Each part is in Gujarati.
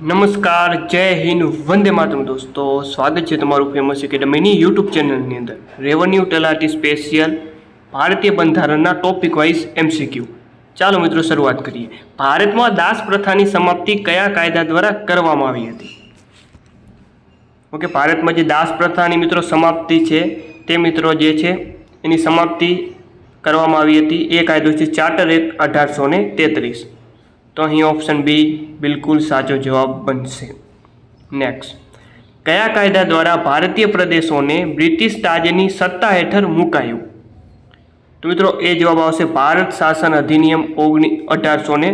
નમસ્કાર, જય હિન્દ, વંદે માતરમ દોસ્તો. સ્વાગત છે તમારું ફેમસ એકેડમીની યુટ્યુબ ચેનલની અંદર. રેવન્યુ તલાટી સ્પેશિયલ ભારતીય બંધારણના ટોપિક વાઇઝ એમસીક્યુ ચાલો મિત્રો, શરૂઆત કરીએ. ભારતમાં દાસ પ્રથાની સમાપ્તિ કયા કાયદા દ્વારા કરવામાં આવી હતી? ઓકે, ભારતમાં જે દાસ પ્રથાની મિત્રો સમાપ્તિ છે, તે મિત્રો જે છે, એની સમાપ્તિ કરવામાં આવી હતી. એ કાયદો છે ચાર્ટર એક્ટ અઢારસો ને તેત્રીસ. તો અહીં ઓપ્શન બી બિલકુલ સાચો જવાબ બનશે. નેક્સ્ટ કયા કાયદા દ્વારા ભારતીય પ્રદેશોને બ્રિટિશ રાજની સત્તા હેઠળ મુકાયું? તો મિત્રો, એ જવાબ આવશે ભારત શાસન અધિનિયમ ઓગણી અઢારસો ને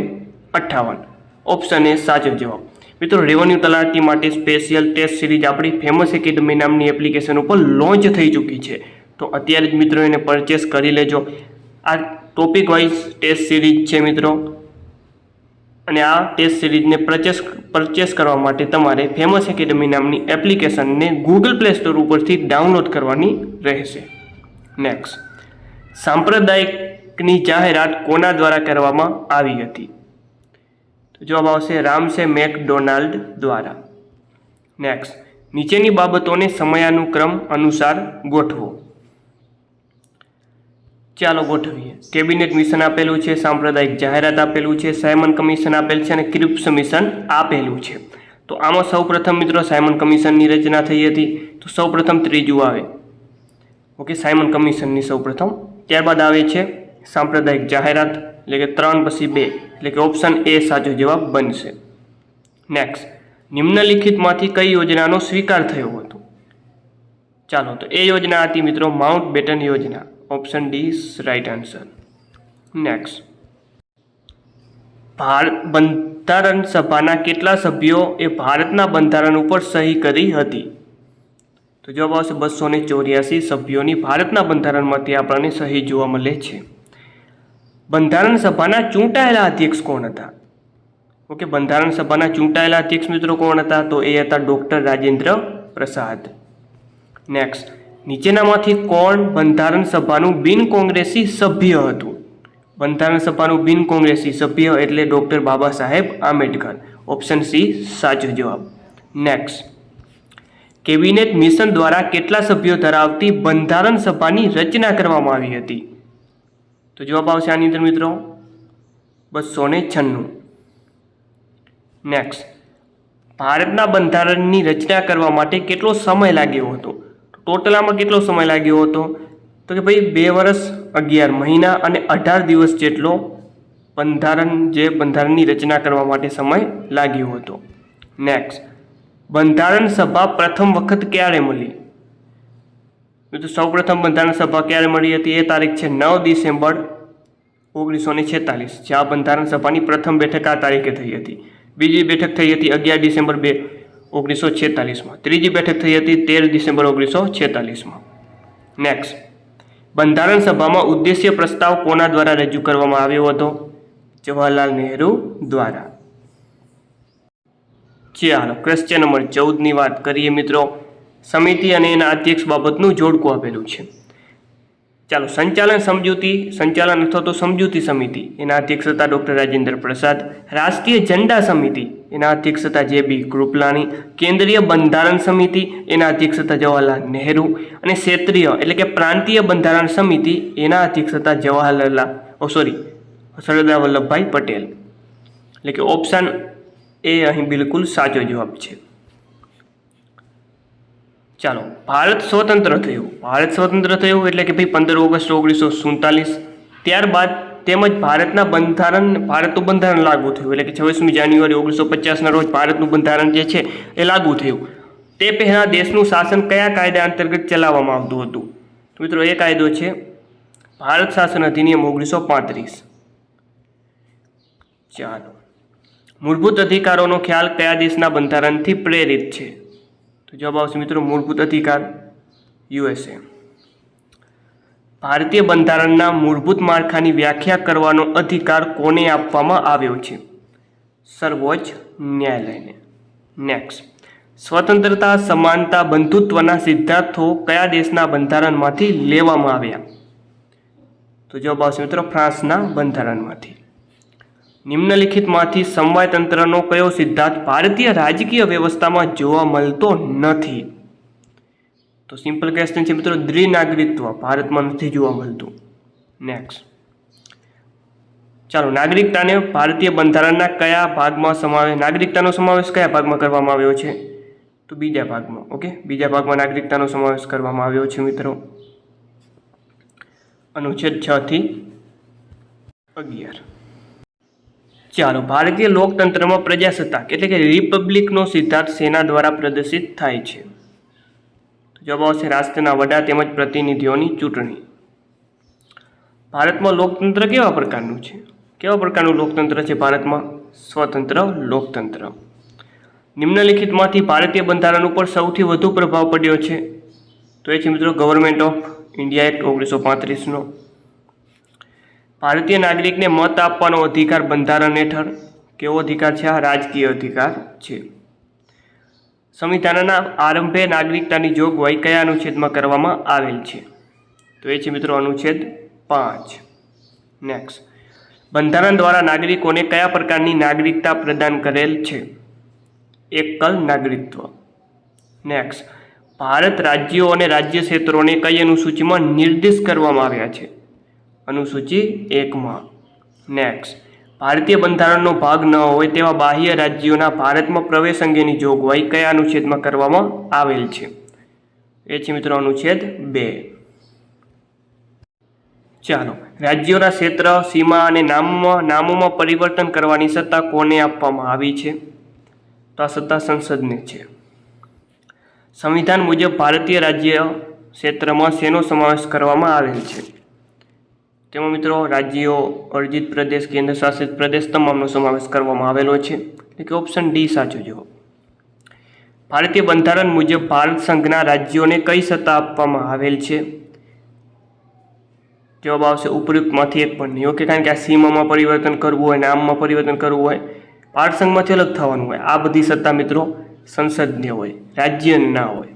અઠ્ઠાવન ઓપ્શન એ સાચો જવાબ. મિત્રો રેવન્યુ તલાટી માટે સ્પેશિયલ ટેસ્ટ સિરીઝ આપણી ફેમસ એકેડમી નામની એપ્લિકેશન ઉપર લોન્ચ થઈ ચૂકી છે. તો અત્યારે જ મિત્રો એને પરચેસ કરી લેજો. આ ટોપિક વાઇઝ ટેસ્ટ સિરીઝ છે મિત્રો. અને આ ટેસ્ટ સિરીઝને પરચેસ પરચેસ કરવા માટે તમારે ફેમસ એકેડમી નામની એપ્લિકેશનને ગૂગલ પ્લે સ્ટોર ઉપરથી ડાઉનલોડ કરવાની રહેશે. નેક્સ્ટ સાંપ્રદાયિકની જાહેરાત કોના દ્વારા કરવામાં આવી હતી? જવાબ આવશે રામસે મેકડોનાલ્ડ દ્વારા. નેક્સ્ટ નીચેની બાબતોને સમયાનુક્રમ અનુસાર ગોઠવો. ચાલો ગોઠવીએ. કેબિનેટ મિશન આપેલું છે, સાંપ્રદાયિક જાહેરાત આપેલું છે, સાયમન કમિશન આપેલ છે અને ક્રિપ્સ મિશન આપેલું છે. તો આમાં સૌપ્રથમ મિત્રો સાયમન કમિશનની રચના થઈ હતી. તો સૌપ્રથમ ત્રીજું આવે. ઓકે, સાયમન કમિશનની સૌપ્રથમ. ત્યારબાદ આવે છે સાંપ્રદાયિક જાહેરાત, એટલે કે ત્રણ પછી બે, એટલે કે ઓપ્શન એ સાચો જવાબ બનશે. નેક્સ્ટ નિમ્નલિખિતમાંથી કઈ યોજનાનો સ્વીકાર થયો હતો? ચાલો, તો એ યોજના હતી મિત્રો, માઉન્ટ બેટન યોજના. Option D right answer next ભાર બંધારણ સભાના કેટલા સભ્યો એ ભારતના બંધારણ ઉપર સહી કરી હતી? તો જવાબ આવશે બસો ને ચોર્યાસી સભ્યોની ભારતના બંધારણમાંથી આપણને સહી જોવા મળે છે. બંધારણ સભાના ચૂંટાયેલા અધ્યક્ષ કોણ હતા? ઓકે, બંધારણ સભાના ચૂંટાયેલા અધ્યક્ષ મિત્રો કોણ હતા? તો એ હતા ડૉક્ટર રાજેન્દ્ર પ્રસાદ. નેક્સ્ટ નીચેનામાંથી કોણ બંધારણ સભાનું બિન કોંગ્રેસી સભ્ય હતું? બંધારણ સભાનું બિન કોંગ્રેસી સભ્ય એટલે doctor Baba Saheb Ambedkar. Option C, સાચો જવાબ. નેક્સ્ટ કેબિનેટ મિશન દ્વારા કેટલા સભ્યો ધરાવતી બંધારણ સભાની રચના કરવામાં આવી હતી? તો જવાબ આવશે આની અંદર મિત્રો. બસો ને છન્નું. નેક્સ્ટ ભારતના બંધારણની રચના કરવા માટે કેટલો સમય લાગ્યો હતો? ટોટલ આમાં કેટલો સમય લાગ્યો હતો? તો કે ભાઈ બે વર્ષ અગિયાર મહિના અને અઢાર દિવસ જેટલો બંધારણ, જે બંધારણની રચના કરવા માટે સમય લાગ્યો હતો. નેક્સ્ટ બંધારણ સભા પ્રથમ વખત ક્યારે મળી? તો સૌ પ્રથમ બંધારણ સભા ક્યારે મળી હતી? એ તારીખ છે નવ ડિસેમ્બર ઓગણીસો ને છેતાલીસ. જ્યાં બંધારણ સભાની પ્રથમ બેઠક આ તારીખે થઈ હતી. બીજી બેઠક થઈ હતી અગિયાર ડિસેમ્બર બે. ઓગણીસો છેતાલીસમાં. ત્રીજી બેઠક થઈ હતી તેર ડિસેમ્બર ઓગણીસો છેતાલીસમાં. નેક્સ્ટ બંધારણ સભામાં ઉદ્દેશ્ય પ્રસ્તાવ કોના દ્વારા રજૂ કરવામાં આવ્યો હતો? જવાહરલાલ નહેરુ દ્વારા. ચાલો ક્વેશ્ચન નંબર ચૌદની વાત કરીએ મિત્રો. સમિતિ અને એના અધ્યક્ષ બાબતનું જોડકું આપેલું છે. ચાલો, સંચાલન સમજૂતી, સંચાલન અથવા તો સમજૂતી સમિતિ, એના અધ્યક્ષ હતા ડૉક્ટર રાજેન્દ્ર પ્રસાદ, રાષ્ટ્રીય ઝંડા સમિતિ, એના અધ્યક્ષ હતા જે બી કૃપલાણી, કેન્દ્રીય બંધારણ સમિતિ, એના અધ્યક્ષ હતા જવાહરલાલ નહેરુ અને ક્ષેત્રીય એટલે કે પ્રાંતીય બંધારણ સમિતિ, એના અધ્યક્ષ હતા જવાહરલાલ, ઓ, સોરી, સરદાર વલ્લભભાઈ પટેલ. એટલે કે ઓપ્શન એ અહીં બિલકુલ સાચો જવાબ છે. ચાલો, ભારત સ્વતંત્ર થયું. ભારત સ્વતંત્ર થયું એટલે કે ભાઈ પંદર ઓગસ્ટ ઓગણીસો સુડતાલીસ. ત્યારબાદ તેમજ ભારતના બંધારણ, ભારતનું બંધારણ લાગુ થયું. એટલે કે છવ્વીસમી જાન્યુઆરી ઓગણીસો પચાસના રોજ ભારતનું બંધારણ જે છે એ લાગુ થયું. તે પહેલાં દેશનું શાસન કયા કાયદા અંતર્ગત ચલાવવામાં આવતું હતું? મિત્રો, એ કાયદો છે ભારત શાસન અધિનિયમ ઓગણીસો પાંત્રીસ. ચાલો. મૂળભૂત અધિકારોનો ખ્યાલ કયા દેશના બંધારણથી પ્રેરિત છે? તો જવાબ આવશે મિત્રો મૂળભૂત અધિકાર યુએસએ ભારતીય બંધારણના મૂળભૂત માળખાની વ્યાખ્યા કરવાનો અધિકાર કોને આપવામાં આવ્યો છે? સર્વોચ્ચ ન્યાયાલયને. નેક્સ્ટ સ્વતંત્રતા, સમાનતા, બંધુત્વના સિદ્ધાંતો કયા દેશના બંધારણમાંથી લેવામાં આવ્યા? તો જવાબ આવશે મિત્રો ફ્રાન્સના બંધારણમાંથી. નિમ્નલિખિતમાંથી સમવાયતંત્રનો કયો સિદ્ધાંત ભારતીય રાજકીય વ્યવસ્થામાં જોવા મળતો નથી? તો સિમ્પલ ક્વેશ્ચન છે મિત્રો દ્વિનાગરિકત્વ ભારતમાં નથી જોવા મળતું. નેક્સ્ટ ચાલો, નાગરિકતાને ભારતીય બંધારણના કયા ભાગમાં સમાવેશ નાગરિકતાનો સમાવેશ કયા ભાગમાં કરવામાં આવ્યો છે? તો બીજા ભાગમાં ઓકે બીજા ભાગમાં નાગરિકતાનો સમાવેશ કરવામાં આવ્યો છે મિત્રો. અનુચ્છેદ છ થી અગિયાર. ચાલો ભારતીય લોકતંત્રમાં પ્રજાસત્તાક એટલે કે રિપબ્લિકનો સિદ્ધાંત સેના દ્વારા પ્રદર્શિત થાય છે. જવાબ આવશે રાષ્ટ્રના વડા તેમજ પ્રતિનિધિઓની ચૂંટણી. ભારતમાં લોકતંત્ર કેવા પ્રકારનું છે? કેવા પ્રકારનું લોકતંત્ર છે ભારતમાં? સ્વતંત્ર લોકતંત્ર. નિમ્નલિખિતમાંથી ભારતીય બંધારણ ઉપર સૌથી વધુ પ્રભાવ પડ્યો છે. તો એ છે મિત્રો ગવર્મેન્ટ ઓફ ઇન્ડિયા એક્ટ ઓગણીસો પાંત્રીસનો. ભારતીય નાગરિકને મત આપવાનો અધિકાર બંધારણ હેઠળ કેવો અધિકાર છે? આ રાજકીય અધિકાર છે. સંવિધાનના આરંભે નાગરિકતાની જોગવાઈ કયા અનુચ્છેદમાં કરવામાં આવેલ છે? તો એ છે મિત્રો અનુચ્છેદ પાંચ. નેક્સ્ટ બંધારણ દ્વારા નાગરિકોને કયા પ્રકારની નાગરિકતા પ્રદાન કરેલ છે? એકલ નાગરિકત્વ. નેક્સ્ટ ભારત રાજ્યો અને રાજ્ય ક્ષેત્રોને કઈ અનુસૂચિમાં નિર્દેશ કરવામાં આવ્યા છે? અનુસૂચિ એકમાં. નેક્સ્ટ ભારતીય બંધારણનો ભાગ ન હોય તેવા બાહ્ય રાજ્યોના ભારતમાં પ્રવેશ અંગેની જોગવાઈ કયા અનુચ્છેદમાં કરવામાં આવેલ છે? એ છે મિત્રો અનુચ્છેદ બે. ચાલો. રાજ્યોના ક્ષેત્ર, સીમા અને નામમાં નામોમાં પરિવર્તન કરવાની સત્તા કોને આપવામાં આવી છે? તો આ સત્તા સંસદને છે. સંવિધાન મુજબ ભારતીય રાજ્ય ક્ષેત્રમાં શેનો સમાવેશ કરવામાં આવેલ છે? તેમાં મિત્રો? રાજ્યો, અર્જિત પ્રદેશ, કેન્દ્ર શાસિત પ્રદેશ તમામનો સમાવેશ કરવામાં આવેલો છે. એટલે કે ઓપ્શન ડી સાચો જવાબ. ભારતીય બંધારણ મુજબ ભારત સંઘના રાજ્યોને કઈ સત્તા આપવામાં આવેલ છે? જવાબ આવશે ઉપયુક્તમાંથી એક પણ નહીં, ઓકે? કારણ કે આ સીમામાં પરિવર્તન કરવું હોય નામમાં પરિવર્તન કરવું હોય, ભારત સંઘમાંથી અલગ થવાનું હોય. આ બધી સત્તા મિત્રો સંસદને હોય, રાજ્યના હોય.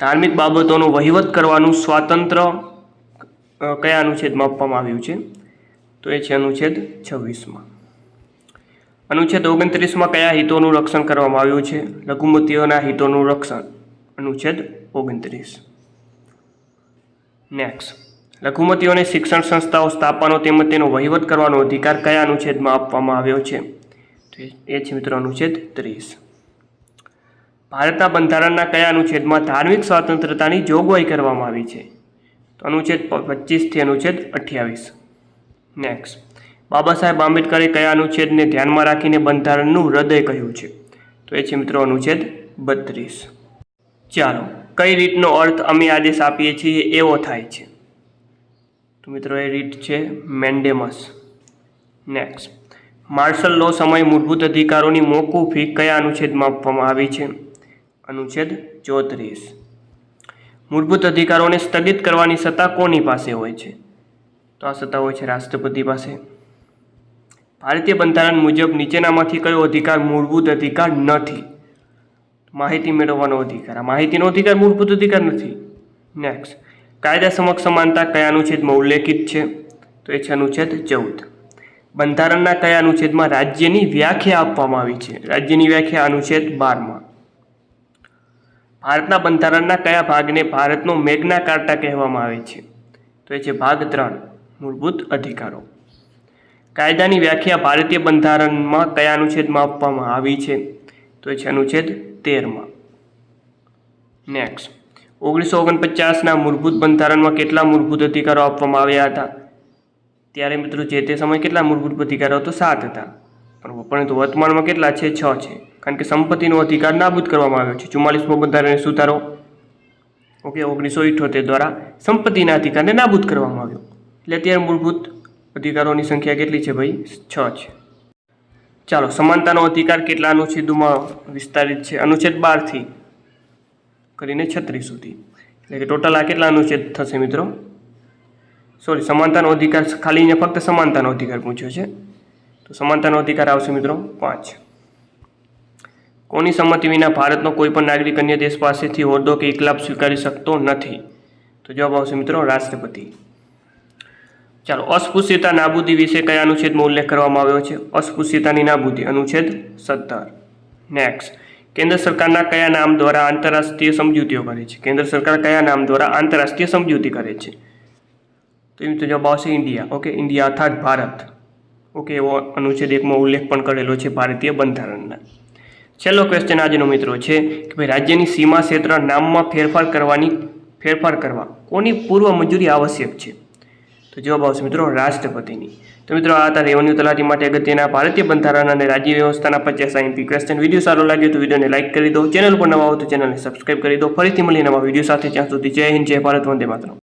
ધાર્મિક બાબતોનો વહીવટ કરવાનું સ્વાતંત્ર્ય કયા અનુચ્છેદમાં આપવામાં આવ્યું છે? તો એ છે અનુચ્છેદ છવ્વીસમાં. અનુચ્છેદ ઓગણત્રીસમાં કયા હિતોનું રક્ષણ કરવામાં આવ્યું છે? લઘુમતીઓના હિતોનું રક્ષણ. અનુચ્છેદ ઓગણત્રીસ. નેક્સ્ટ લઘુમતીઓને શિક્ષણ સંસ્થાઓ સ્થાપવાનો તેમજ તેનો વહીવટ કરવાનો અધિકાર કયા અનુચ્છેદમાં આપવામાં આવ્યો છે? એ- છે મિત્રો અનુચ્છેદ ત્રીસ. ભારતના બંધારણના કયા અનુચ્છેદમાં ધાર્મિક સ્વતંત્રતાની જોગવાઈ કરવામાં આવી છે? અનુચ્છેદ પચીસથી અનુચ્છેદ અઠ્યાવીસ. નેક્સ્ટ બાબા સાહેબ આંબેડકરે કયા અનુચ્છેદને ધ્યાનમાં રાખીને બંધારણનું હૃદય કહ્યું છે? તો એ છે મિત્રો અનુચ્છેદ બત્રીસ. ચાલો, કઈ રીતનો અર્થ અમે આદેશ આપીએ છીએ એવો થાય છે? તો મિત્રો એ રીત છે મેન્ડેમસ. નેક્સ્ટ માર્શલ લો સમય મૂળભૂત અધિકારોની મોકૂફી કયા અનુચ્છેદમાં આપવામાં આવી છે? અનુચ્છેદ ચોત્રીસ. મૂળભૂત અધિકારોને સ્થગિત કરવાની સત્તા કોની પાસે હોય છે? તો આ સત્તા હોય છે રાષ્ટ્રપતિ પાસે. ભારતીય બંધારણ મુજબ નીચેનામાંથી કયો અધિકાર મૂળભૂત અધિકાર નથી? માહિતી મેળવવાનો અધિકાર. આ માહિતીનો અધિકાર મૂળભૂત અધિકાર નથી. નેક્સ્ટ કાયદા સમક્ષ સમાનતા કયા અનુચ્છેદમાં ઉલ્લેખિત છે? તો એ છે અનુચ્છેદ ચૌદ. બંધારણના કયા અનુચ્છેદમાં રાજ્યની વ્યાખ્યા આપવામાં આવી છે? રાજ્યની વ્યાખ્યા અનુચ્છેદ બારમાં. ભારતના બંધારણના કયા ભાગને ભારતનો મેઘના કાર્ટા કહેવામાં આવે છે? તો એ છે ભાગ ત્રણ, મૂળભૂત અધિકારો. કાયદાની વ્યાખ્યા ભારતીય બંધારણમાં કયા અનુચ્છેદમાં આપવામાં આવી છે? તો એ છે અનુચ્છેદ તેરમાં. નેક્સ્ટ ઓગણીસો ઓગણપચાસના મૂળભૂત બંધારણમાં કેટલા મૂળભૂત અધિકારો આપવામાં આવ્યા હતા? ત્યારે મિત્રો જે તે સમયે કેટલા મૂળભૂત અધિકારો તો સાત હતા. પરંતુ વર્તમાનમાં કેટલા છે? છ છે. કારણ કે સંપત્તિનો અધિકાર નાબૂદ કરવામાં આવ્યો છે. ચુમ્માલીસમો બંધારણીય સુધારો. ઓકે, ઓગણીસો ઇઠ્ઠોતેર દ્વારા સંપત્તિના અધિકારને નાબૂદ કરવામાં આવ્યો. એટલે અત્યારે મૂળભૂત અધિકારોની સંખ્યા કેટલી છે ભાઈ? છ છે. ચાલો, સમાનતાનો અધિકાર કેટલા અનુચ્છેદોમાં વિસ્તારિત છે? અનુચ્છેદ બારથી કરીને છત્રીસ સુધી. એટલે કે ટોટલ આ કેટલા અનુચ્છેદ થશે મિત્રો? સોરી, સમાનતાનો અધિકાર ખાલી ફક્ત સમાનતાનો અધિકાર પૂછ્યો છે. તો સમાનતાનો અધિકાર આવશે મિત્રો પાંચ. કોની સંમતિ વિના ભારતનો કોઈ પણ નાગરિક અન્ય દેશ પાસેથી હોદ્દો કે ઇકલાબ સ્વીકારી શકતો નથી? તો જવાબ આવશે મિત્રો રાષ્ટ્રપતિ. ચાલો, અસ્પૃશ્યતા નાબૂદી વિશે કયા અનુચ્છેદમાં ઉલ્લેખ કરવામાં આવ્યો છે? અસ્પૃશ્યતાની નાબૂદી, અનુચ્છેદ સત્તર. નેક્સ્ટ કેન્દ્ર સરકારના કયા નામ દ્વારા આંતરરાષ્ટ્રીય સમજૂતીઓ કરે છે? કેન્દ્ર સરકાર કયા નામ દ્વારા આંતરરાષ્ટ્રીય સમજૂતી કરે છે? તો એમ તો જવાબ આવશે ઇન્ડિયા. ઓકે, ઇન્ડિયા અર્થાત ભારત. ઓકે, એવો અનુચ્છેદ એકમાં ઉલ્લેખ પણ કરેલો છે ભારતીય બંધારણના. છેલ્લો ક્વેશ્ચન આજનો મિત્રો છે કે ભાઈ રાજ્યની સીમા ક્ષેત્ર નામમાં ફેરફાર કરવાની, ફેરફાર કરવા કોની પૂર્વ મંજૂરી આવશ્યક છે? તો જવાબ આવશે મિત્રો રાષ્ટ્રપતિની. તો મિત્રો આ હતા રેવન્યુ તલાટી માટે અગત્યના ભારતીય બંધારણ અને રાજ્ય વ્યવસ્થાના પચાસ આઈમ્પી ક્વેશ્ચન વીડિયો સારો લાગ્યો તો વિડીયોને લાઇક કરી દો. ચેનલ પર નવા હો તો ચેનલને સબસ્ક્રાઇબ કરી દો. ફરીથી મળીએ નવા વીડિયો સાથે. જ્યાં સુધી જય હિન્દ, જય ભારત, વંદે માતરમ.